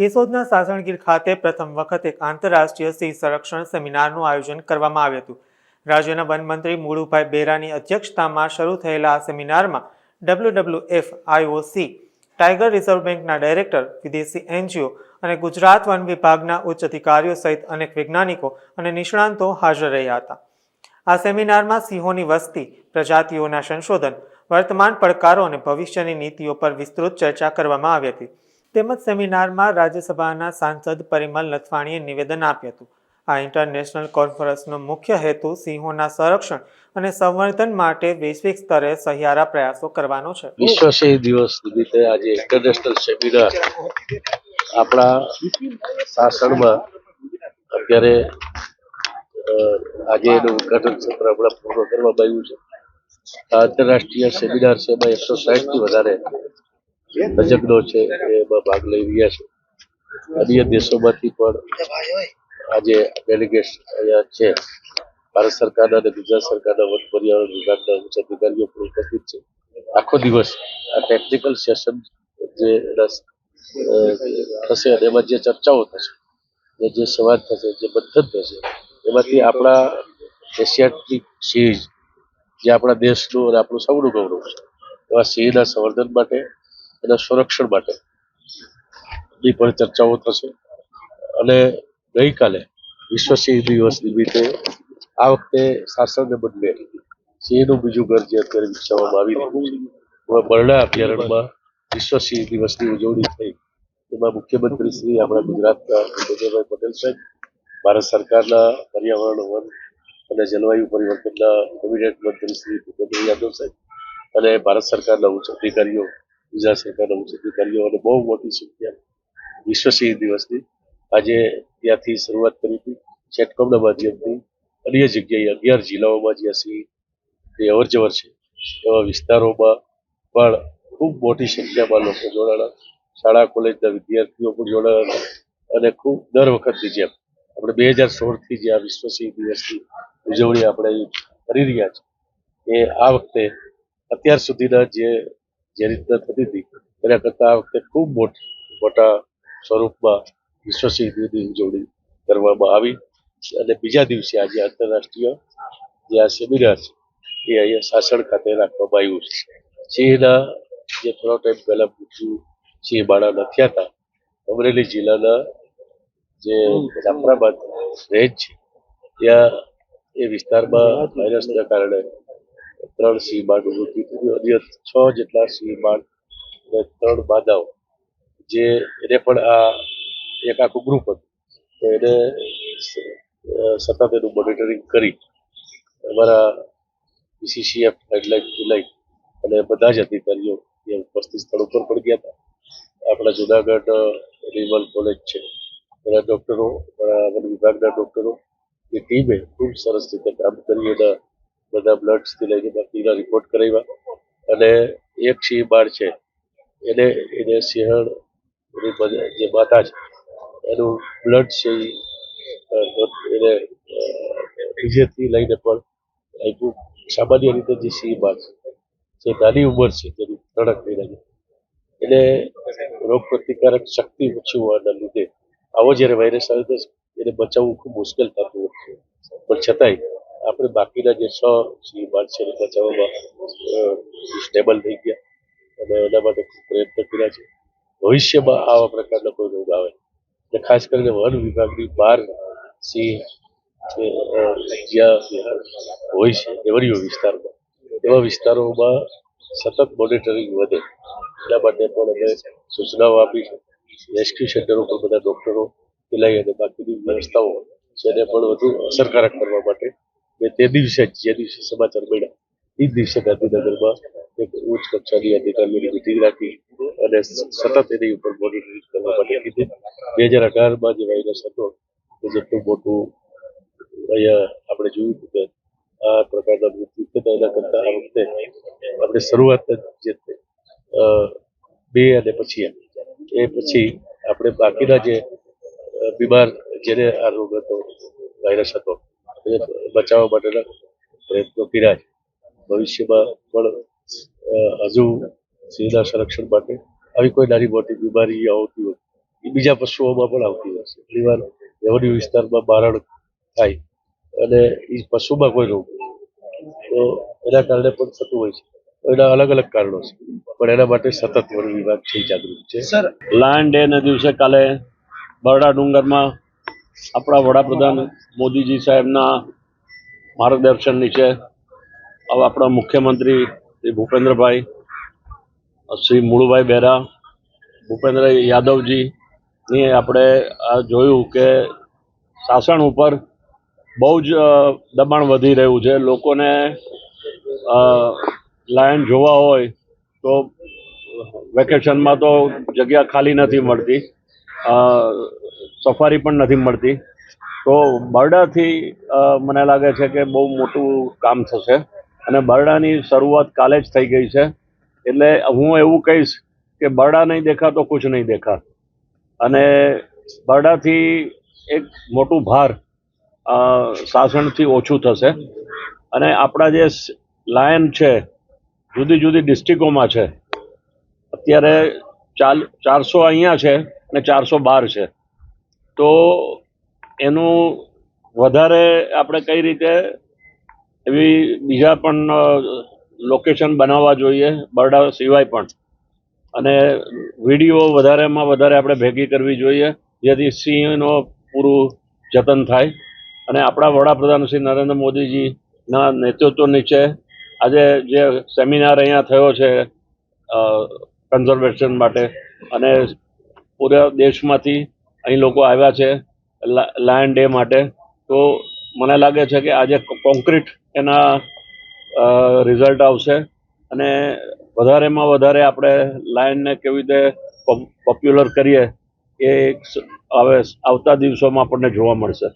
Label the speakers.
Speaker 1: કેશોદના સાસણગીર ખાતે પ્રથમ વખત એક આંતરરાષ્ટ્રીય સિંહ સંરક્ષણ સેમિનારનું આયોજન કરવામાં આવ્યું હતું. રાજ્યના વનમંત્રી મુળુભાઈ બેરાની અધ્યક્ષતામાં શરૂ થયેલા આ સેમિનારમાં W W F I O C tiger reserve બેંકના ડાયરેક્ટર, વિદેશી એનજીઓ અને ગુજરાત વન વિભાગના ઉચ્ચ અધિકારીઓ સહિત અનેક વૈજ્ઞાનિકો અને નિષ્ણાંતો હાજર રહ્યા હતા. આ સેમિનારમાં સિંહોની વસ્તી, પ્રજાતિઓના સંશોધન, વર્તમાન પડકારો અને ભવિષ્યની નીતિઓ પર વિસ્તૃત ચર્ચા કરવામાં આવી હતી. તેમજ સેમિનારમાં રાજ્યસભાના સાંસદ પરિમલ નથવાણીએ નિવેદન આપ્યું હતું. આ ઇન્ટરનેશનલ કોન્ફરન્સનો મુખ્ય હેતુ સિંહોના સંરક્ષણ અને સંવર્ધન માટે વૈશ્વિક સ્તરે સહિયારા પ્રયાસો કરવાનો છે.
Speaker 2: વિશ્વ સિંહ દિવસ નિમિત્તે આજે ઇન્ટરનેશનલ સેમિનાર આપણા શાસનમાં અત્યારે આજે એનું ઉદઘાટન સત્ર હમણાં પૂર્ણ કરવામાં આવ્યું છે. આંતરરાષ્ટ્રીય સેમિનાર છે એમાં એકસો સાહીઠથી વધારે તજજ્ઞો છે એ ભાગ લઈ રહ્યા છે. અન્ય દેશોમાંથી પણ આજે ડેલિગેટ્સ અહીંયા છે. ભારત સરકારના અને ગુજરાત સરકારના વન પર્યાવરણ વિભાગના ઉચ્ચ અધિકારીઓ પણ ઉપસ્થિત છે. આખો દિવસ આ ટેકનિકલ સેશન જે થશે અને એમાં જે ચર્ચાઓ થશે ને જે સંવાદ થશે જે બંધન થશે એમાંથી આપણા એશિયાટિક સિંહ જે આપણા દેશનું અને આપણું સૌનું ગૌરવ છે. એવા સિંહના સંવર્ધન માટે એના સંરક્ષણ માટે ની પણ ચર્ચાઓ થશે. અને ગઈકાલે વિશ્વ સિંહ દિવસ નિમિત્તે આ વખતે શાસનને બદલે સિંહનું બીજું ઘર જે અત્યારે વિકસાવવામાં આવી રહ્યું બરડા અભયારણ્યમાં વિશ્વ સિંહ દિવસની ઉજવણી થઈ. એમાં મુખ્યમંત્રી શ્રી આપણા ગુજરાતના ભૂપેન્દ્રભાઈ પટેલ સાહેબ, ભારત સરકારના પર્યાવરણ વન અને જલવાયુ પરિવર્તનના કેબિનેટ મંત્રી શ્રી ભૂપેન્દ્ર યાદવ સાહેબ અને ભારત સરકારના ઉચ્ચ અધિકારીઓ ગુજરાત સરકારના ઉચ્ચ અને બહુ મોટી સંખ્યા વિશ્વ સિંહ દિવસની આજે ત્યાંથી શરૂઆત કરી હતી. ચેટકોમના માધ્યમથી અન્ય જગ્યાએ અગિયાર જિલ્લાઓમાં જ્યાં સિંહ અવર જવર છે, એવા વિસ્તારોમાં પણ ખૂબ મોટી સંખ્યામાં લોકો જોડાણા. શાળા, કોલેજના વિદ્યાર્થીઓ પણ જોડાણા અને ખૂબ દર વખતની જેમ આપણે બે હજાર સોળથી જે આ વિશ્વ સિંહ દિવસની ઉજવણી આપણે કરી રહ્યા છીએ. એ આ વખતે અત્યાર સુધીના જે જે રીતના થતી હતી, એના કરતાં આ વખતે ખૂબ મોટી, મોટા સ્વરૂપમાં વિશ્વ સિંહ દિવસની ઉજવણી કરવામાં આવી. અને બીજા દિવસે આજે આંતરરાષ્ટ્રીય જે આ સેમિનાર છે, એ અહીંયા સાસણ ખાતે રાખવામાં આવ્યું છે. સિંહના જે થોડો ટાઈમ પહેલાં મૃત્યુ સિંહ બાળા થયા હતા અમરેલી જિલ્લાના જે જાફરાબાદ રેન્જ છે, ત્યાં એ વિસ્તારમાં વાયરસના કારણે ત્રણ સિંહ બાળનું ઉભું થયું છ જેટલા સિંહ બાળ અને ત્રણ માદાઓ જે એને પણ આ એક આખું ગ્રુપ હતું. તો એને સતત એનું મોનિટરિંગ કરી અમારા બીસીસીએફ ગાઈડલાઇનથી લઈ અને બધા જ અધિકારીઓ એ ઉપસ્થિત સ્થળ ઉપર પણ ગયા હતા. આપણા જુનાગઢ એનિમલ કોલેજ છે. એના ડૉક્ટરો વન વિભાગના ડૉક્ટરો એ ટીમે ખૂબ સરસ રીતે કામ કરી એના બધા બ્લડ્સથી લઈને બાકીના રિપોર્ટ કરાવ્યા. અને એક સિંહ બાળ છે. એને એને સિંહણ જે માતા છે એનું બ્લડ છે એને અ, બીજેથી લઈને પણ આપ્યું સામાન્ય રીતે જે સિંહ બાળ છે જે નાની ઉંમર છે જેની તડક મહિનાની. એને રોગ પ્રતિકારક શક્તિ ઓછી હોવાના લીધે આવો જ્યારે વાયરસ આવે તો એને બચાવવું ખૂબ મુશ્કેલ થતું છે. પણ છતાંય આપણે બાકીના જે છ બાળ છે એને બચાવવામાં સ્ટેબલ થઈ ગયા. અને એના માટે ખૂબ પ્રયત્ન કર્યા છે. ભવિષ્યમાં આવા પ્રકારના કોઈ રોગ આવે. અને ખાસ કરીને વન વિભાગની બહાર સિંહ જ્યાં હોય છે એવરીઓ વિસ્તારમાં. એવા વિસ્તારોમાં સતત મોનિટરિંગ વધે. એના માટે પણ અમે સૂચનાઓ આપી છે. રેસ્ક્યુ સેન્ટરો પર બધા ડૉક્ટરો લઈ અને બાકીની વ્યવસ્થાઓ છે, એને પણ વધુ અસરકારક કરવા માટે તે દિવસે જ દિવસે સમાચાર મળ્યા, એ દિવસે ગાંધીનગરમાં એક ઉચ્ચ કક્ષાની અધિકારીઓની મિટિંગ રાખી અને સતત એની ઉપર મોનિટરિંગ કરવા માટે કીધું. બે હજાર અઢારમાં જે વાયરસ હતો, એ જેટલું મોટું અહીંયા આપણે જોયું હતું કે આ પ્રકારના મૃત્યુ થતા એના કરતાં આ વખતે આપણે શરૂઆત જે બે અને પછી એ પછી આપણે બાકીના જે બીમાર જેને આ રોગ હતો વાયરસ હતો એને બચાવવા માટેના પ્રયત્નો કર્યા છે. ભવિષ્યમાં પણ હજુ સિંહના સંરક્ષણ માટે આવી કોઈ નાની મોટી બીમારી આવતી હોય, એ બીજા પશુઓમાં પણ આવતી હોય છે. ઘણીવાર રેવન્યુ વિસ્તારમાં મારણ થાય અને એ પશુમાં કોઈ રોગ તો એના કારણે પણ થતું હોય છે. એના અલગ અલગ કારણો છે. પણ એના માટે સતત વન વિભાગ છે, જાગૃત છે.
Speaker 3: સર
Speaker 4: લાયન ડે ના દિવસે કાલે બરડા ડુંગરમાં આપણા વડાપ્રધાન મોદીજી સાહેબના માર્ગદર્શન નીચે હવે આપણા મુખ્યમંત્રી શ્રી ભૂપેન્દ્રભાઈ, શ્રી મુળુભાઈ બેરા ભૂપેન્દ્ર યાદવજીની આપણે જોયું કે શાસન ઉપર બહુ જ દબાણ વધી રહ્યું છે. લોકોને લાયન જોવા હોય તો વેકેશનમાં તો જગ્યા ખાલી નથી મળતી. સફારી પણ નથી મળતી. તો બરડાથી મને લાગે છે કે બહુ મોટું કામ થશે. અને બરડાની શરૂઆત કાલે જ થઈ ગઈ છે. એટલે હું એવું કહીશ કે બરડા નહીં દેખા તો કુછ નહીં દેખા અને બરડાથી એક મોટું ભાર સાસણથી ઓછું થશે. અને આપણા જે લાયન છે, જુદી જુદી ડિસ્ટ્રિક્ટોમાં છે. અત્યારે ચાલ, ચારસો અહીંયા છે અને ચારસો બાર છે. તો એનું વધારે આપણે કઈ રીતે એવી બીજા પણ લોકેશન બનાવવા જોઈએ, બરડા સિવાય પણ. અને વીડિયો વધારેમાં વધારે આપણે ભેગી કરવી જોઈએ, જેથી સિંહનો પૂરું જતન થાય. અને આપણા વડાપ્રધાન શ્રી નરેન્દ્ર મોદીજીના નેતૃત્વ નીચે આજે જે સેમિનાર અહીંયા થયો છે કન્ઝર્વેશન માટે, અને પૂરા દેશમાંથી અહીં લોકો આવ્યા છે લાયન ડે માટે. તો મને લાગે છે કે આજે કોન્ક્રીટ એના રિઝલ્ટ આવશે. અને વધારેમાં વધારે આપણે લાયનને કેવી રીતે પોપ્યુલર કરીએ એ હવે આવતા દિવસોમાં આપણને જોવા મળશે.